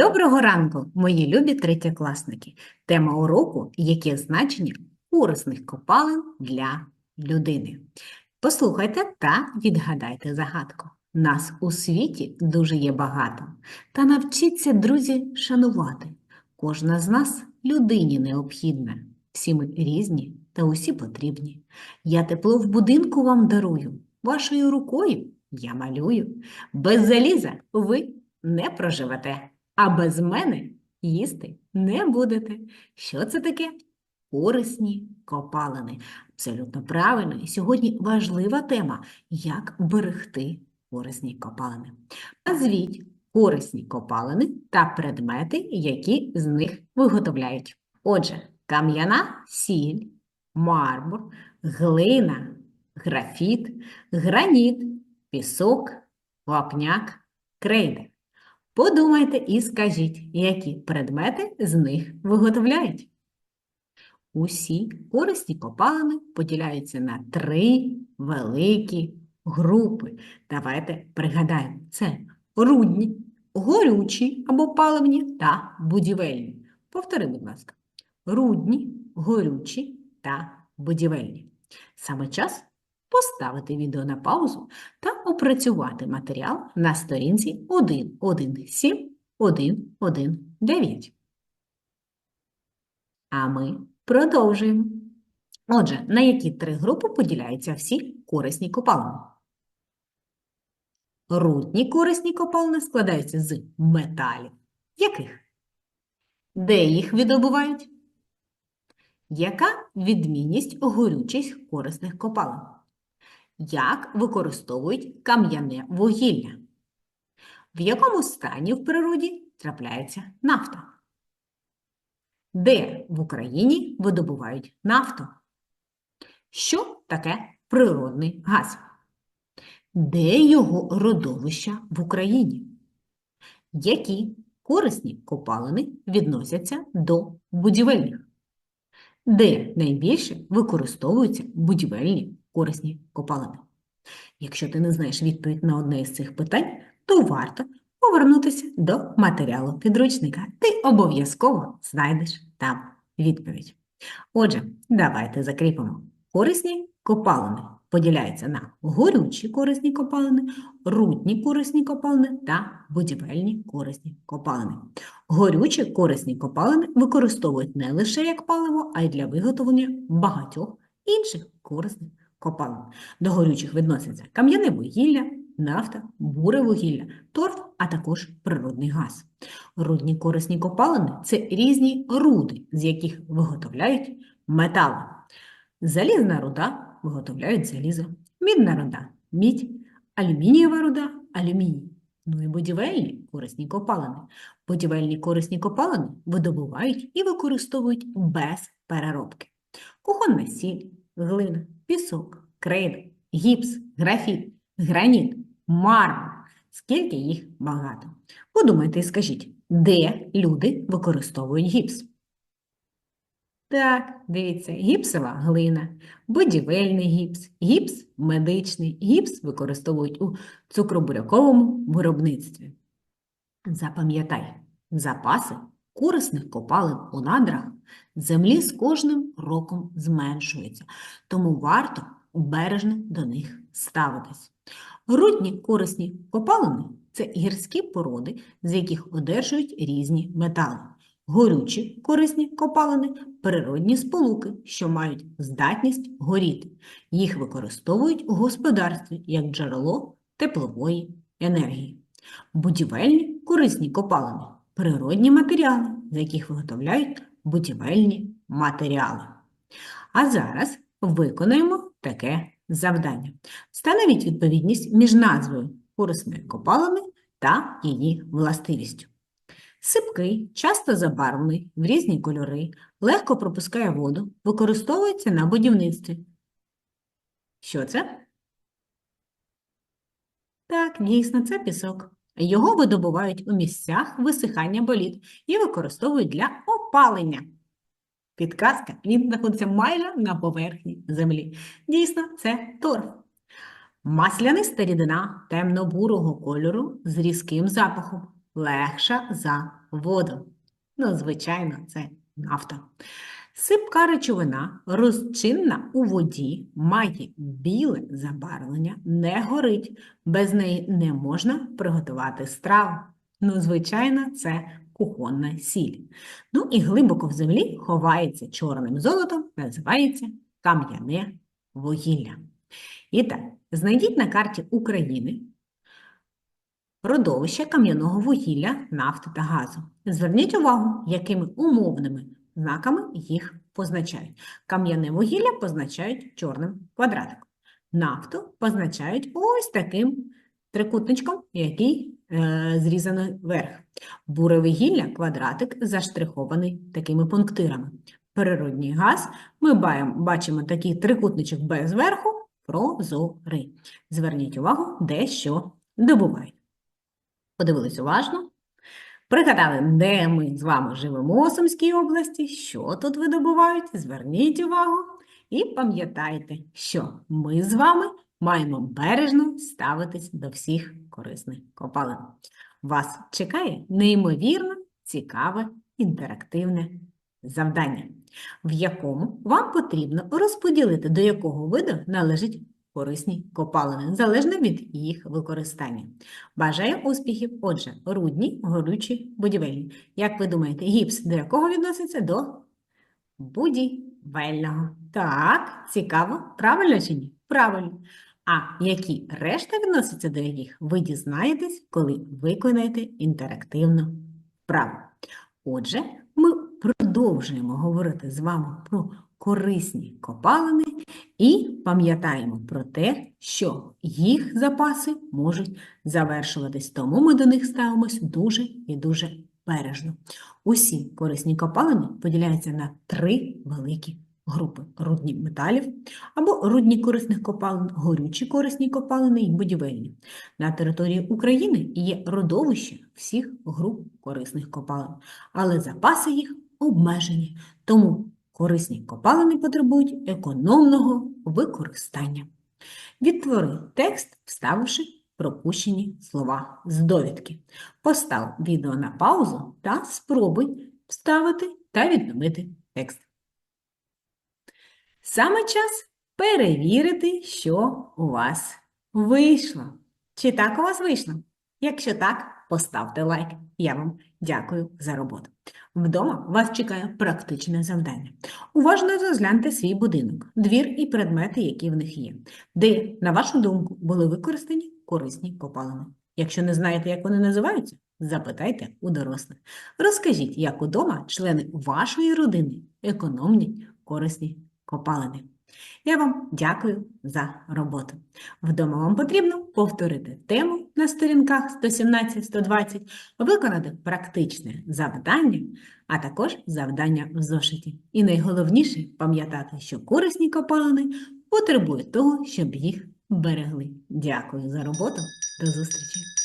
Доброго ранку, мої любі третєкласники. Тема уроку яке значення корисних копалин для людини. Послухайте та відгадайте загадку. Нас у світі дуже є багато. Та навчіться, друзі, шанувати. Кожна з нас людині необхідна. Всі ми різні та усі потрібні. Я тепло в будинку вам дарую, вашою рукою я малюю. Без заліза ви не проживете, а без мене їсти не будете. Що це таке? Корисні копалини. Абсолютно правильно. І сьогодні важлива тема, як берегти корисні копалини. Назвіть корисні копалини та предмети, які з них виготовляють. Отже, кам'яна сіль, мармур, глина, графіт, граніт, пісок, вапняк, крейда. Подумайте і скажіть, які предмети з них виготовляють. Усі корисні копалини поділяються на три великі групи. Давайте пригадаємо, це рудні, горючі або паливні та будівельні. Повтори, будь ласка, рудні, горючі та будівельні. Саме час поставити відео на паузу та опрацювати матеріал на сторінці 1.1.7.1.1.9. А ми продовжуємо. Отже, на які три групи поділяються всі корисні копалини? Рудні корисні копалини складаються з металів. Яких? Де їх видобувають? Яка відмінність горючих корисних копалин? Як використовують кам'яне вугілля? В якому стані в природі трапляється нафта? Де в Україні видобувають нафту? Що таке природний газ? Де його родовища в Україні? Які корисні копалини відносяться до будівельних? Де найбільше використовуються будівельні корисні копалини? Якщо ти не знаєш відповідь на одне із цих питань, то варто повернутися до матеріалу підручника. Ти обов'язково знайдеш там відповідь. Отже, давайте закріпимо. Корисні копалини поділяються на горючі корисні копалини, рудні корисні копалини та будівельні корисні копалини. Горючі корисні копалини використовують не лише як паливо, а й для виготовлення багатьох інших корисних копалин. До горючих відносяться кам'яне вугілля, нафта, буре вугілля, торф, а також природний газ. Рудні корисні копалини – це різні руди, з яких виготовляють метали. Залізна руда виготовляють залізо, мідна руда – мідь, алюмінієва руда – алюміній. Ну і будівельні корисні копалини. Будівельні корисні копалини видобувають і використовують без переробки. Кухонна сіль, глина, пісок, крейда, гіпс, графіт, граніт, мармур. Скільки їх багато. Подумайте і скажіть, де люди використовують гіпс? Так, дивіться, гіпсова глина, будівельний гіпс, гіпс медичний, гіпс використовують у цукробуряковому виробництві. Запам'ятай, запаси корисних копалин у надрах землі з кожним роком зменшуються, тому варто бережно до них ставитись. Рудні корисні копалини – це гірські породи, з яких одержують різні метали. Горючі корисні копалини – природні сполуки, що мають здатність горіти. Їх використовують у господарстві як джерело теплової енергії. Будівельні корисні копалини – природні матеріали, з яких виготовляють будівельні матеріали. А зараз виконаємо таке завдання. Встановіть відповідність між назвою корисної копалини та її властивістю. Сипкий, часто забарвлений, в різні кольори, легко пропускає воду, використовується на будівництві. Що це? Так, дійсно, це пісок. Його видобувають у місцях висихання боліт і використовують для опалення. Підказка, він знаходиться майже на поверхні землі. Дійсно, це торф. Масляниста рідина темно-бурого кольору з різким запахом. легша за воду. Ну, звичайно, це нафта. Сипка речовина, розчинна у воді, має біле забарвлення, не горить. Без неї не можна приготувати страву. Ну, звичайно, це кухонна сіль. Ну і глибоко в землі ховається чорним золотом, називається кам'яне вугілля. І так, знайдіть на карті України родовища кам'яного вугілля, нафти та газу. Зверніть увагу, якими умовними знаками їх позначають. Кам'яне вугілля позначають чорним квадратиком. Нафту позначають ось таким трикутничком, який зрізано вверх. Буре вугілля квадратик заштрихований такими пунктирами. Природній газ ми бачимо такий трикутничок без верху прозорий. Зверніть увагу, де що добувають. Подивились уважно. Пригадали, де ми з вами живемо у Сумській області, що тут видобувають, зверніть увагу і пам'ятайте, що ми з вами маємо бережно ставитись до всіх корисних копалин. Вас чекає неймовірно цікаве інтерактивне завдання, в якому вам потрібно розподілити, до якого виду належать корисні копалини, залежно від їх використання. Бажаю успіхів! Отже, рудні, горючі, будівельні. Як ви думаєте, гіпс до якого відноситься? До будівельного. Так, цікаво, правильно чи ні? Правильно. А які решта відносяться до яких, ви дізнаєтесь, коли виконаєте інтерактивну вправу. Отже, ми продовжуємо говорити з вами про корисні копалини і пам'ятаємо про те, що їх запаси можуть завершуватись, тому ми до них ставимось дуже і дуже бережно. Усі корисні копалини поділяються на три великі групи: рудні металів або рудні корисних копалин, горючі корисні копалини і будівельні. На території України є родовище всіх груп корисних копалин, але запаси їх обмежені, тому корисні копалини потребують економного використання. Відтвори текст, вставивши пропущені слова з довідки. Постав відео на паузу та спробуй вставити та відновити текст. Саме час перевірити, що у вас вийшло. Чи так у вас вийшло? Якщо так, поставте лайк. Я вам дякую за роботу. Вдома вас чекає практичне завдання. Уважно розгляньте свій будинок, двір і предмети, які в них є, де, на вашу думку, були використані корисні копалини. Якщо не знаєте, як вони називаються, запитайте у дорослих. Розкажіть, як удома члени вашої родини економлять корисні копалини. Я вам дякую за роботу. Вдома вам потрібно повторити тему на сторінках 117-120, виконати практичне завдання, а також завдання в зошиті. І найголовніше пам'ятати, що корисні копалини потребують того, щоб їх берегли. Дякую за роботу. До зустрічі!